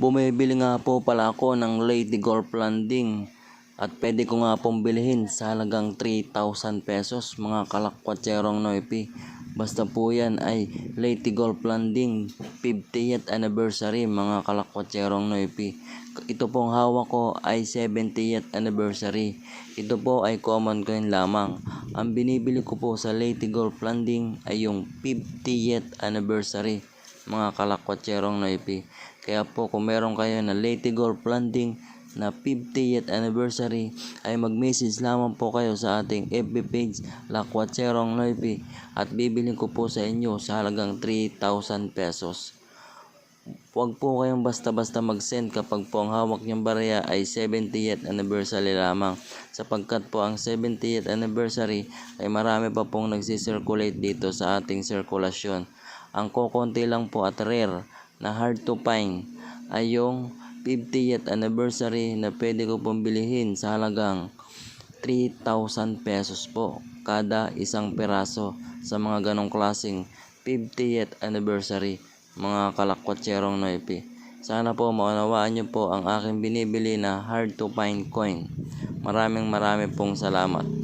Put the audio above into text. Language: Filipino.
Bumibili nga po pala ako ng Lady Golf Landing at pwede ko nga pong bilhin sa halagang 3,000 pesos mga kalakwatserong noipi. Basta po yan ay Lady Golf Landing 50th anniversary mga kalakwatserong noipi. Ito pong hawak ko ay 70th anniversary. Ito po ay common coin lamang. Ang binibili ko po sa Lady Golf Landing ay yung 50th anniversary mga kalakwatserong noipi. Kaya po kung meron kayo na Leyte Golf Landing na 50th anniversary ay mag-message lamang po kayo sa ating FB page Lakwatserong Noipi at bibilin ko po sa inyo sa halagang 3,000 pesos. Huwag po kayong basta-basta mag-send kapag po ang hawak niyong barya ay 70th anniversary lamang sapagkat po ang 70th anniversary ay marami pa pong nagsisirculate dito sa ating sirkulasyon. Ang kokonti lang po at rare na hard to find ay yung 50th anniversary na pwede ko pong bilihin sa halagang 3,000 pesos po kada isang peraso sa mga ganong klaseng 50th anniversary mga kalakwatserong noipi. Sana po maunawaan niyo po ang aking binibili na hard to find coin. Maraming maraming pong salamat.